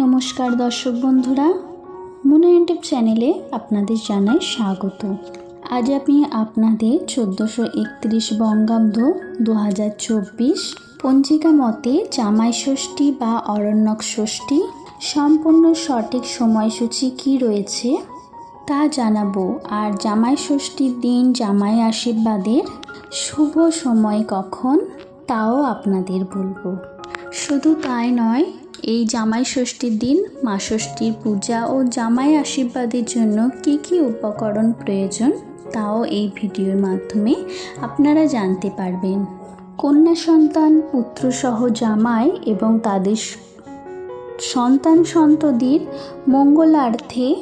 নমস্কার দর্শক বন্ধুরা মুনা ইউটিউব চ্যানেলে আপনাদের জানাই স্বাগত। আজ আমি আপনাদের চোদ্দোশো একত্রিশ বঙ্গাব্দ দু হাজার চব্বিশ পঞ্জিকা মতে জামাই ষষ্ঠী বা অরণ্যক ষষ্ঠী সম্পূর্ণ সঠিক সময়সূচি কী রয়েছে তা জানাব। আর জামাই ষষ্ঠীর দিন জামাই আশীর্বাদের শুভ সময় কখন তাও আপনাদের বলব। শুধু তাই নয় এই জামাই ষষ্ঠীর দিন, মা ষষ্ঠীর পূজা ও জামাই আশীর্বাদের জন্য কি কি উপকরণ প্রয়োজন, তাও এই ভিডিওর মাধ্যমে আপনারা জানতে পারবেন। কন্যা সন্তান, পুত্রসহ জামাই এবং তাদের সন্তান সন্ততির মঙ্গলার্থে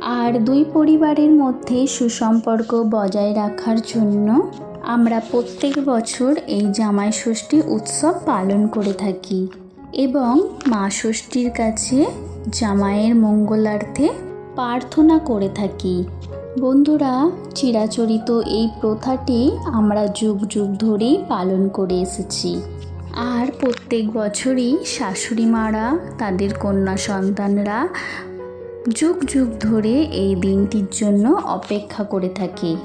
আর দুই পরিবারের মধ্যে সুসম্পর্ক বজায় রাখার জন্য আমরা প্রত্যেক বছর এই জামাই ষষ্ঠী উৎসব পালন করে থাকি। এবং মা ষষ্ঠীর কাছে জামাইয়ের মঙ্গলার্থে প্রার্থনা করে থাকি। বন্ধুরা, চিরাচরিত এই প্রথাটি আমরা যুগ যুগ ধরেই পালন করে এসেছি। আর প্রত্যেক বছরই শাশুড়ি মারা, তাদের কন্যা সন্তানরা যুগ যুগ ধরে এই দিনটির জন্য অপেক্ষা করে থাকে।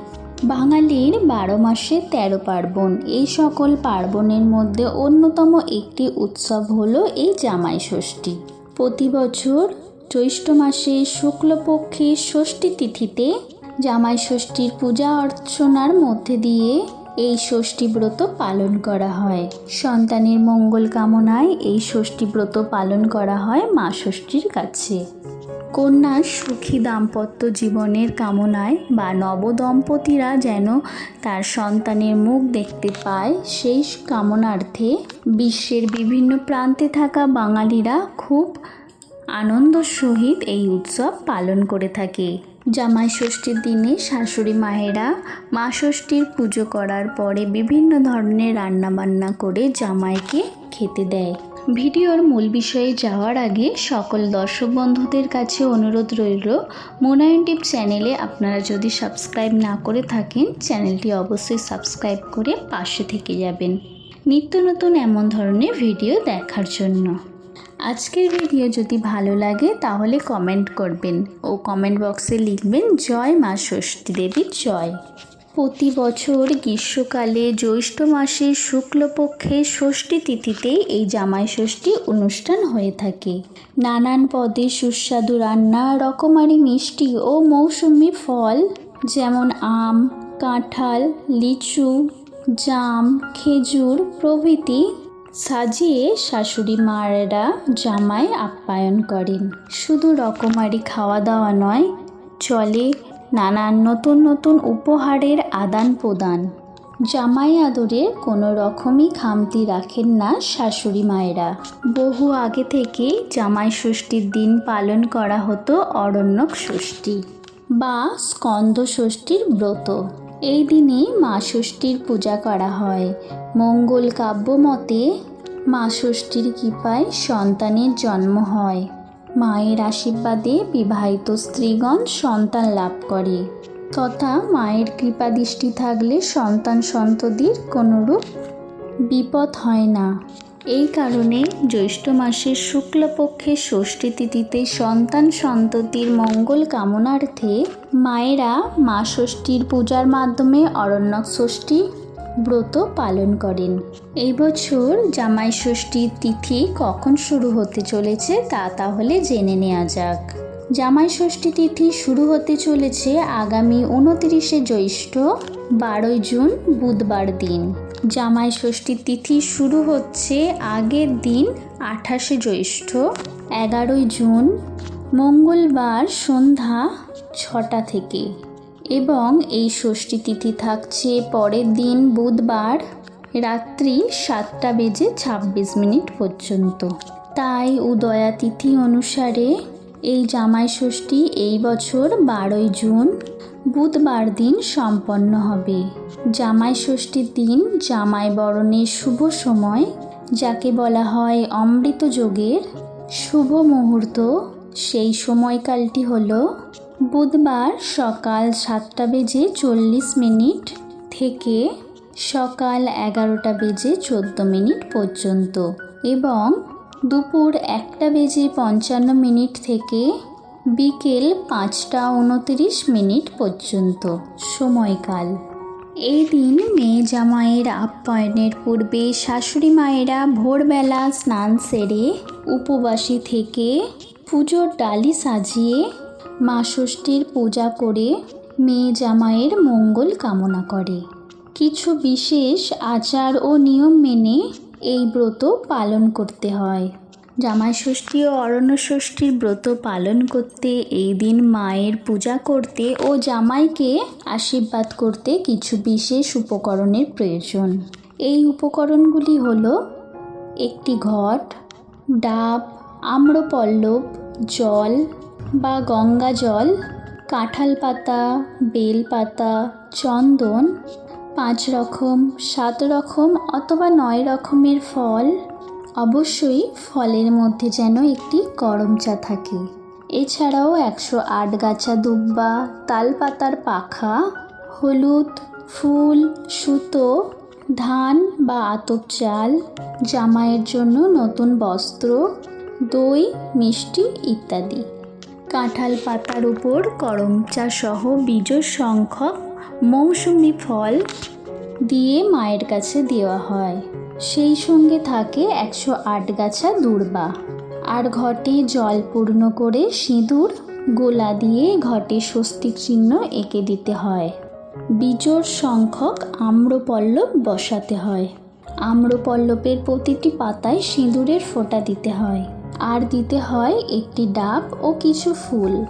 বাঙালির বারো মাসে তেরো পার্বণ। এই সকল পার্বণের মধ্যে অন্যতম একটি উৎসব হলো এই জামাই ষষ্ঠী। প্রতি বছর জ্যৈষ্ঠ মাসে শুক্লপক্ষের ষষ্ঠী তিথিতে জামাই ষষ্ঠীর পূজা অর্চনার মধ্যে দিয়ে এই ষষ্ঠী ব্রত পালন করা হয়। সন্তানের মঙ্গল কামনায় এই ষষ্ঠী ব্রত পালন করা হয় মা ষষ্ঠীর কাছে। কন্যার সুখী দাম্পত্য জীবনের কামনায় বা নবদম্পতিরা যেন তার সন্তানের মুখ দেখতে পায়, সেই কামনার্থে বিশ্বের বিভিন্ন প্রান্তে থাকা বাঙালিরা খুব আনন্দ সহিত এই উৎসব পালন করে থাকে। জামাই ষষ্ঠীর দিনে শাশুড়ি মায়েরা মা ষষ্ঠীর পুজো করার পরে বিভিন্ন ধরনের রান্নাবান্না করে জামাইকে খেতে দেয়। ভিডিওর মূল বিষয়ে যাওয়ার আগে সকল দর্শক বন্ধুদের কাছে অনুরোধ রইল, মোনায়ন টিপ চ্যানেলে আপনারা যদি সাবস্ক্রাইব না করে থাকেন, চ্যানেলটি অবশ্যই সাবস্ক্রাইব করে পাশে থেকে যাবেন। নিত্য নতুন এমন ধরনের ভিডিও দেখার জন্য। আজকের ভিডিও যদি ভালো লাগে তাহলে কমেন্ট করবেন ও কমেন্ট বক্সে লিখবেন, জয় মা ষষ্ঠী দেবীর জয়। প্রতি বছর গ্রীষ্মকালে জ্যৈষ্ঠ মাসের শুক্লপক্ষের ষষ্ঠী তিথিতে এই জামাই ষষ্ঠী অনুষ্ঠান হয়ে থাকে। নানান পদে সুস্বাদু রান্না, রকমারি মিষ্টি ও মৌসুমি ফল, যেমন আম, কাঁঠাল, লিচু, জাম, খেজুর প্রভৃতি সাজিয়ে শাশুড়ি মায়েরা জামাই আপ্যায়ন করেন। শুধু রকমারি খাওয়া দাওয়া নয়, চলে নানান নতুন নতুন উপহারের আদান প্রদান। জামাই আদরে কোনো রকমই খামতি রাখেন না শাশুড়ি মায়েরা। বহু আগে থেকে জামাই ষষ্ঠীর দিন পালন করা হতো অরণ্যক ষষ্ঠী বা স্কন্দ ষষ্ঠীর ব্রত। এই দিনে মা ষষ্ঠীর পূজা করা হয়। মঙ্গল কাব্য মতে মা ষষ্ঠীর কৃপায় সন্তানের জন্ম হয়। মায়ের আশীর্বাদে বিবাহিত স্ত্রীগণ সন্তান লাভ করে। তথা মায়ের কৃপা দৃষ্টি থাকলে সন্তান সন্ততির কোনোরূপ বিপদ হয় না। এই কারণে জ্যৈষ্ঠ মাসের শুক্লপক্ষের ষষ্ঠী তিথিতে সন্তান সন্ততির মঙ্গল কামনার্থে মায়েরা মা ষষ্ঠীর পূজার মাধ্যমে অরণ্যক ষষ্ঠী ব্রত পালন করেন। এই বছর জামাই ষষ্ঠীর তিথি কখন শুরু হতে চলেছে তা তাহলে জেনে নেওয়া যাক। জামাই ষষ্ঠী তিথি শুরু হতে চলেছে আগামী উনতিরিশে জ্যৈষ্ঠ, বারোই জুন, বুধবার দিন। জামাই ষষ্ঠীর তিথি শুরু হচ্ছে আগের দিন আঠাশে জ্যৈষ্ঠ, এগারোই জুন, মঙ্গলবার সন্ধ্যা ছটা থেকে। এবং এই ষষ্ঠী তিথি থাকছে পরের দিন বুধবার রাত্রি সাতটা বেজে ছাব্বিশ মিনিট পর্যন্ত। তাই উদয়া তিথি অনুসারে এই জামাই ষষ্ঠী এই বছর বারোই জুন বুধবার দিন সম্পন্ন হবে। জামাই ষষ্ঠীর দিন জামাই বরণের শুভ সময়, যাকে বলা হয় অমৃত যোগের শুভ মুহূর্ত। সেই সময়কালটি হলো বুধবার সকাল সাতটা বেজে চল্লিশ মিনিট থেকে সকাল এগারোটা বেজে চোদ্দ মিনিট পর্যন্ত এবং দুপুর একটা বেজে পঞ্চান্ন মিনিট থেকে বিকেল পাঁচটা উনতিরিশ মিনিট পর্যন্ত সময়কাল। এই দিন মেয়ে জামাইয়ের আপ্যায়নের পূর্বে শাশুড়ি মায়েরা ভোরবেলা স্নান সেরে উপবাসী থেকে পুজোর ডালি সাজিয়ে মা ষষ্ঠীর পূজা করে মেয়ে জামাইয়ের মঙ্গল কামনা করে। কিছু বিশেষ আচার ও নিয়ম মেনে এই ব্রত পালন করতে হয়। জামাই ষষ্ঠী ও অরণ্য ষষ্ঠীর ব্রত পালন করতে এই দিন মায়ের পূজা করতে ও জামাইকে আশীর্বাদ করতে কিছু বিশেষ উপকরণের প্রয়োজন। এই উপকরণগুলি হল একটি ঘট, ডাব, আম্রপল্লব, জল বা গঙ্গা জল, কাঁঠাল পাতা, বেল পাতা, চন্দন, পাঁচ রকম, সাত রকম অথবা নয় রকমের ফল, অবশ্যই ফলের মধ্যে যেন একটি গরম চা থাকে। এছাড়াও একশো আট গাছা দুব্বা, তালপাতার পাখা, হলুদ, ফুল, সুতো, ধান বা আতপ চাল, জামাইয়ের জন্য নতুন বস্ত্র, দই, মিষ্টি ইত্যাদি। কাঁঠাল পাতার উপর করম চা সহ বীজর সংখ্যক মৌসুমি ফল দিয়ে মায়ের কাছে দেওয়া হয়। সেই সঙ্গে থাকে একশো আট গাছা দূর্বা। আর ঘটে জল পূর্ণ করে সিঁদুর, গোলা দিয়ে ঘটে স্বস্তিক চিহ্ন এঁকে দিতে হয়। বিজোড় সংখ্যক আম্রপল্লব বসাতে হয়। আম্রপল্লবের প্রতিটি পাতায় সিঁদুরের ফোঁটা দিতে হয়। আর দিতে হয় একটি ডাব ও কিছু ফুল।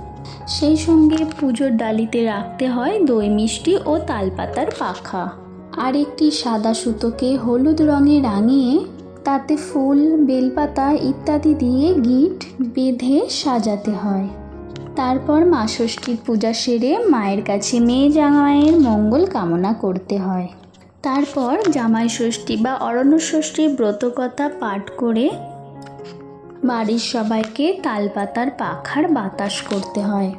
সেই সঙ্গে পুজোর ডালিতে রাখতে হয় দই মিষ্টি ও তালপাতার পাখা। আর একটি সাদা সুতোকে হলুদ রঙে রাঙিয়ে তাতে ফুল, বেলপাতা ইত্যাদি দিয়ে গিট বেঁধে সাজাতে হয়। তারপর মা ষষ্ঠীর পূজা সেরে মায়ের কাছে মেয়ে জামাইয়ের মঙ্গল কামনা করতে হয়। তারপর জামাই ষষ্ঠী বা অরণ্য ষষ্ঠীর ব্রতকথা পাঠ করে বাড়ির সবাইকে তালপাতার পাখার বাতাস করতে হয়।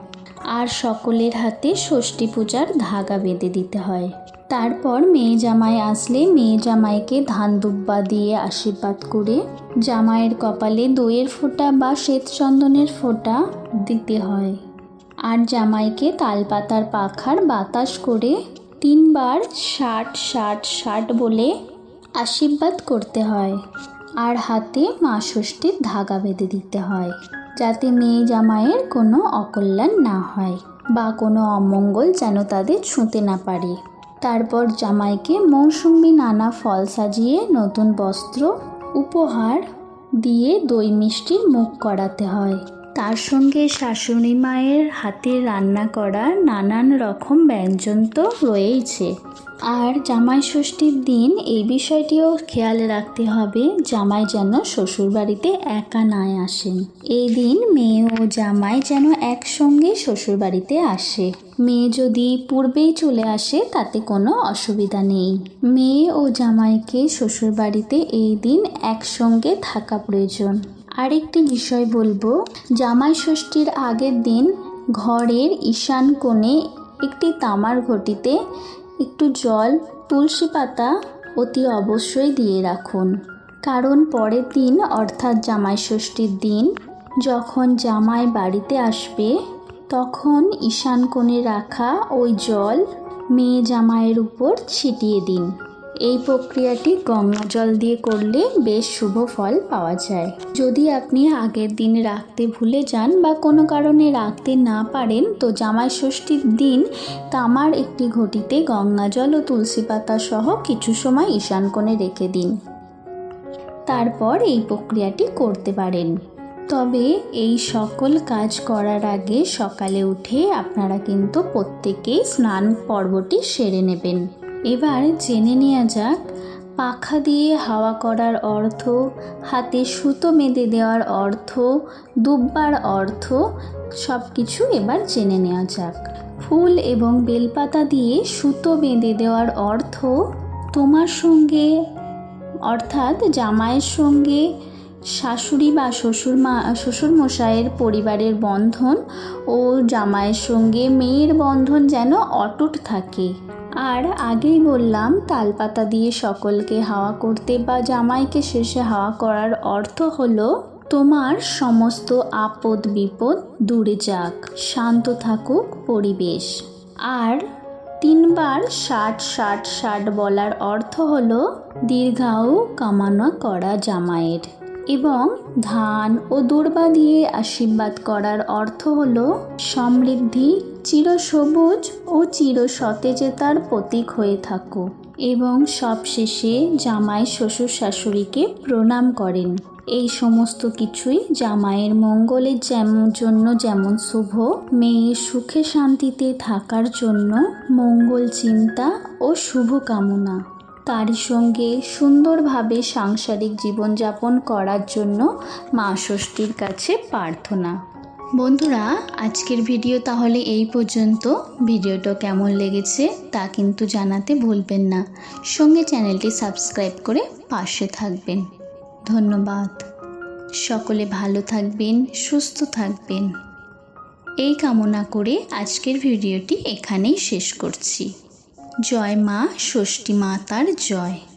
আর সকলের হাতে ষষ্ঠী পূজার ধাগা বেঁধে দিতে হয়। তারপর মেয়ে জামাই আসলে মেয়ে জামাইকে ধান দুব্বা দিয়ে আশীর্বাদ করে জামাইয়ের কপালে দইয়ের ফোঁটা বা শ্বেত চন্দনের ফোঁটা দিতে হয়। আর জামাইকে তালপাতার পাখার বাতাস করে তিনবার ষাট ষাট ষাট বলে আশীর্বাদ করতে হয়। আর হাতে মা ষষ্ঠীর ধাগা বেঁধে দিতে হয়, যাতে মেয়ে জামাইয়ের কোনো অকল্যাণ না হয় বা কোনো অমঙ্গল যেন তাদের ছুঁতে না পারে। তারপর জামাইকে মৌসুমি নানা ফল সাজিয়ে নতুন বস্ত্র, উপহার দিয়ে দই মিষ্টির মুখ করাতে হয়। তার সঙ্গে শাশুড়ি মায়ের হাতে রান্না করা নানান রকম ব্যঞ্জন তো রয়েইছে। আর জামাই ষষ্ঠীর দিন এই বিষয়টিও খেয়াল রাখতে হবে, জামাই যেন শ্বশুরবাড়িতে একা না আসেন। এই দিন মেয়ে ও জামাই যেন একসঙ্গে শ্বশুরবাড়িতে আসে। মেয়ে যদি পূর্বেই চলে আসে, তাতে কোনো অসুবিধা নেই। মেয়ে ও জামাইকে শ্বশুরবাড়িতে এই দিন একসঙ্গে থাকা প্রয়োজন। আরেকটি বিষয় বলব। জামাই ষষ্ঠীর আগের দিন ঘরের ঈশান কোণে একটি তামার ঘটিতে একটু জল, তুলসী পাতা অতি অবশ্যই দিয়ে রাখুন। কারণ পরের দিন, অর্থাৎ জামাই ষষ্ঠীর দিন, যখন জামাই বাড়িতে আসবে, তখন ঈশান কোণে রাখা ওই জল মেয়ে জামাইয়ের উপর ছিটিয়ে দিন। এই প্রক্রিয়াটি গঙ্গা জল দিয়ে করলে বেশ শুভ ফল পাওয়া যায়। যদি আপনি আগের দিন রাখতে ভুলে যান বা কোনো কারণে রাখতে না পারেন, তো জামাই ষষ্ঠীর দিন তামার একটি ঘটিতে গঙ্গা জল ও তুলসী পাতা সহ কিছু সময় ঈশান কোণে রেখে দিন। তারপর এই প্রক্রিয়াটি করতে পারেন। তবে এই সকল কাজ করার আগে সকালে উঠে আপনারা কিন্তু প্রত্যেকেই স্নান পর্বটি সেরে নেবেন। এবার জেনে নেওয়া যাক, পাখা দিয়ে হাওয়া করার অর্থ, হাতে সুতো বেঁধে দেওয়ার অর্থ, দুব্বার অর্থ সব কিছু এবার জেনে নেওয়া যাক। ফুল এবং বেলপাতা দিয়ে সুতো বেঁধে দেওয়ার অর্থ, তোমার সঙ্গে, অর্থাৎ জামাইয়ের সঙ্গে, শাশুড়ি বা শ্বশুর মা, শ্বশুর মশাইয়ের পরিবারের বন্ধন ও জামাইয়ের সঙ্গে মেয়ের বন্ধন যেন অটুট থাকে। আর আগেই বললাম, তালপাতা দিয়ে সকলকে হাওয়া করতে বা জামাইকে শেষে হাওয়া করার অর্থ হলো, তোমার সমস্ত আপদ বিপদ দূরে যাক, শান্ত থাকুক পরিবেশ। আর তিনবার ষাট ষাট ষাট বলার অর্থ হলো দীর্ঘায়ু কামনা করা জামাইয়ের। এবং ধান ও দূর্বা দিয়ে আশীর্বাদ করার অর্থ হলো সমৃদ্ধি, চিরসবুজ ও চির সতেজতার প্রতীক হয়ে থাকো এবং সবশেষে জামাই শ্বশুর শাশুড়িকে প্রণাম করেন। এই সমস্ত কিছুই জামাইয়ের মঙ্গলের যেমন জন্য যেমন শুভ মেয়ে সুখে শান্তিতে থাকার জন্য মঙ্গল চিন্তা ও শুভ কামনা তারই সঙ্গে সুন্দরভাবে সাংসারিক জীবনযাপন করার জন্য মা ষষ্ঠীর কাছে প্রার্থনা। বন্ধুরা, আজকের ভিডিও তাহলে এই পর্যন্ত। ভিডিওটা কেমন লেগেছে তা কিন্তু জানাতে ভুলবেন না। সঙ্গে চ্যানেলটি সাবস্ক্রাইব করে পাশে থাকবেন। ধন্যবাদ। সকলে ভালো থাকবেন, সুস্থ থাকবেন। এই কামনা করে আজকের ভিডিওটি এখানেই শেষ করছি। জয় মা ষষ্ঠী মাতার জয়।